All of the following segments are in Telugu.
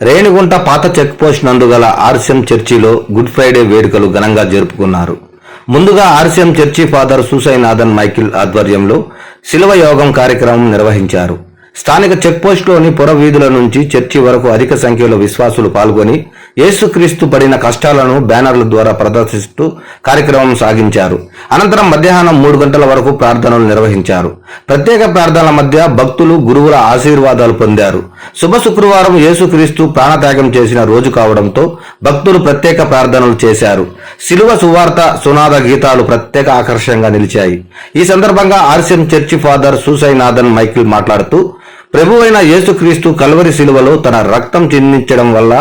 రేణిగుంట పాత చెక్ పోస్ట్ నందు గల ఆర్సిఎం చర్చిలో గుడ్ ఫ్రైడే వేడుకలు ఘనంగా జరుపుకున్నారు. ముందుగా RCM church father Susainathan Michael ఆధ్వర్యంలో శిలవ యోగం కార్యక్రమం నిర్వహించారు. స్థానిక చెక్పోస్ట్లోని పొర వీధుల నుంచి చర్చి వరకు అధిక సంఖ్యలో విశ్వాసులు పాల్గొని యేసుక్రీస్తు పడిన కష్టాలను బ్యానర్ల ద్వారా ప్రదర్శిస్తూ కార్యక్రమం సాగించారు. అనంతరం మధ్యాహ్నం మూడు గంటల వరకు ప్రార్థనలు నిర్వహించారు. ప్రత్యేక ప్రార్థనల మధ్య భక్తులు గురువుల ఆశీర్వాదాలు పొందారు. శుభ శుక్రవారం యేసుక్రీస్తు ప్రాణత్యాగం చేసిన రోజు కావడంతో భక్తులు ప్రత్యేక ప్రార్థనలు చేశారు. శిలువ సువార్త సునాద గీతాలు ప్రత్యేక ఆకర్షణగా నిలిచాయి. ఈ సందర్భంగా RCM church father Susainathan Michael మాట్లాడుతూ ప్రభువైన యేసుక్రీస్తు కల్వరి శిలువలో తన రక్తం చిందించడం వల్ల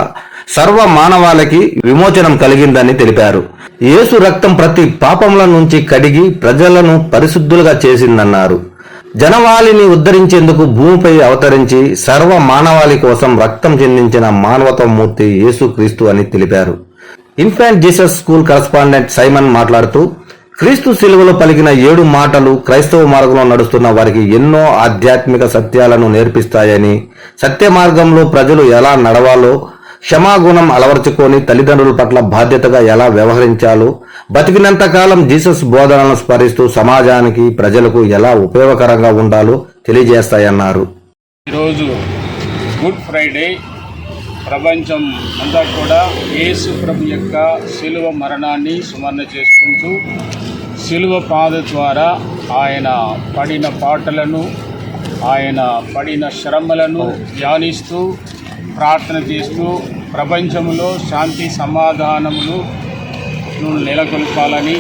సర్వ మానవాళికి విమోచనం కలిగిందని తెలిపారు. యేసు రక్తం ప్రతి పాపముల నుంచి కడిగి ప్రజలను పరిశుద్ధులుగా చేసిందన్నారు. జనవాళిని ఉద్ధరించేందుకు భూమిపై అవతరించి సర్వ మానవాళి కోసం రక్తం చెందించిన మానవతమూర్తి యేసుక్రీస్తు అని తెలిపారు. Infant Jesus school correspondent Simon మాట్లాడుతూ క్రీస్తు శిలువలో పలికిన ఏడు మాటలు క్రైస్తవ మార్గంలో నడుస్తున్న వారికి ఎన్నో ఆధ్యాత్మిక సత్యాలను నేర్పిస్తాయని సత్య మార్గంలో ప్రజలు ఎలా నడవాలో క్షమాగుణం అలవర్చుకొని తల్లిదండ్రుల పట్ల బాధ్యతగా ఎలా వ్యవహరించాలో బతికినంతకాలం జీసస్ బోధనలను స్మరిస్తూ సమాజానికి ప్రజలకు ఎలా ఉపయోగకరంగా ఉండాలో తెలియజేస్తాయన్నారు. ఈరోజు గుడ్ ఫ్రైడే. ప్రపంచం అంతా కూడా యేసు ప్రభు యొక్క శిలువ మరణాన్ని సుమరణ చేసుకుంటూ శిలువ పాద ద్వారా ఆయన పడిన పాటలను ఆయన పడిన శ్రమలను ధ్యానిస్తూ ప్రార్థన చేస్తూ ప్రపంచంలో శాంతి సమాధానములు నెలకొల్పాలని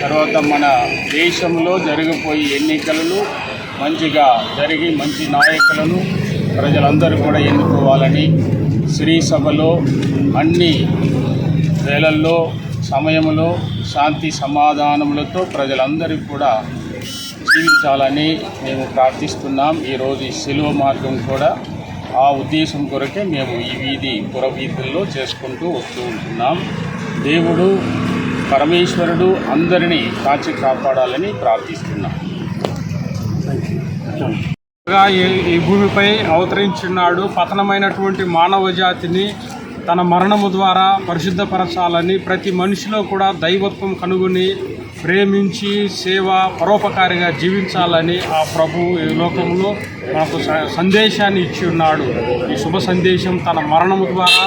తర్వాత మన దేశంలో జరగబోయే ఎన్నికలను మంచిగా జరిగి మంచి నాయకులను ప్రజలందరూ కూడా ఎన్నుకోవాలని శ్రీ సభలో అన్ని వేళల్లో సమయంలో శాంతి సమాధానములతో ప్రజలందరూ కూడా జీవించాలని మేము ప్రార్థిస్తున్నాం. ఈరోజు ఈ సెలవు మార్గం కూడా ఆ ఉద్దేశం కొరకే మేము ఈ వీధి పురవీధుల్లో చేసుకుంటూ వస్తూ ఉంటున్నాం. దేవుడు పరమేశ్వరుడు అందరినీ కాచి కాపాడాలని ప్రార్థిస్తున్నాం. ఈ ఈ భూమిపై అవతరించున్నాడు పతనమైనటువంటి మానవ జాతిని తన మరణము ద్వారా పరిశుద్ధపరచాలని ప్రతి మనిషిలో కూడా దైవత్వం కనుగొని ప్రేమించి సేవ పరోపకారిగా జీవించాలని ఆ ప్రభు ఈ లోకంలో మనకు స- సందేశాన్ని ఇచ్చి ఉన్నాడు. ఈ శుభ సందేశం తన మరణము ద్వారా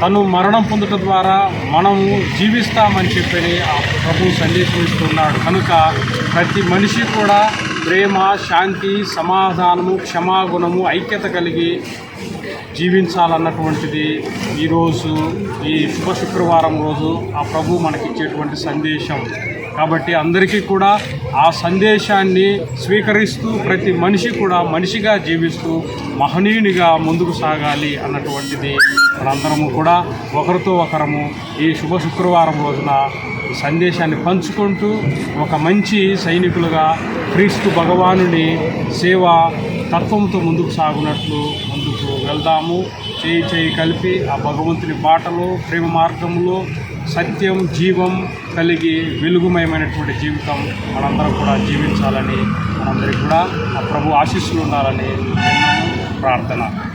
తను మరణం పొందుట ద్వారా మనము జీవిస్తామని చెప్పని ఆ ప్రభు సందేశం ఇస్తున్నాడు కనుక ప్రతి మనిషి కూడా ప్రేమ శాంతి సమాధానము క్షమాగుణము ఐక్యత కలిగి జీవించాలన్నటువంటిది ఈరోజు ఈ శుభ శుక్రవారం రోజు ఆ ప్రభు మనకిచ్చేటువంటి సందేశం. కాబట్టి అందరికీ కూడా ఆ సందేశాన్ని స్వీకరిస్తూ ప్రతి మనిషి కూడా మనిషిగా జీవిస్తూ మహనీయునిగా ముందుకు సాగాలి అన్నటువంటిది మనందరము కూడా ఒకరితో ఒకరము ఈ శుభ శుక్రవారం రోజున సందేశాన్ని పంచుకుంటూ ఒక మంచి సైనికులుగా క్రీస్తు భగవానుని సేవ తత్వంతో ముందుకు సాగునట్లు ముందుకు వెళ్దాము. చేయి చేయి కలిపి ఆ భగవంతుని బాటలో ప్రేమ మార్గంలో సత్యం జీవం కలిగి వెలుగుమయమైనటువంటి జీవితం మనందరం కూడా జీవించాలని మనందరికీ కూడా ఆ ప్రభు ఆశీస్సులు ఉండాలని ప్రార్థన.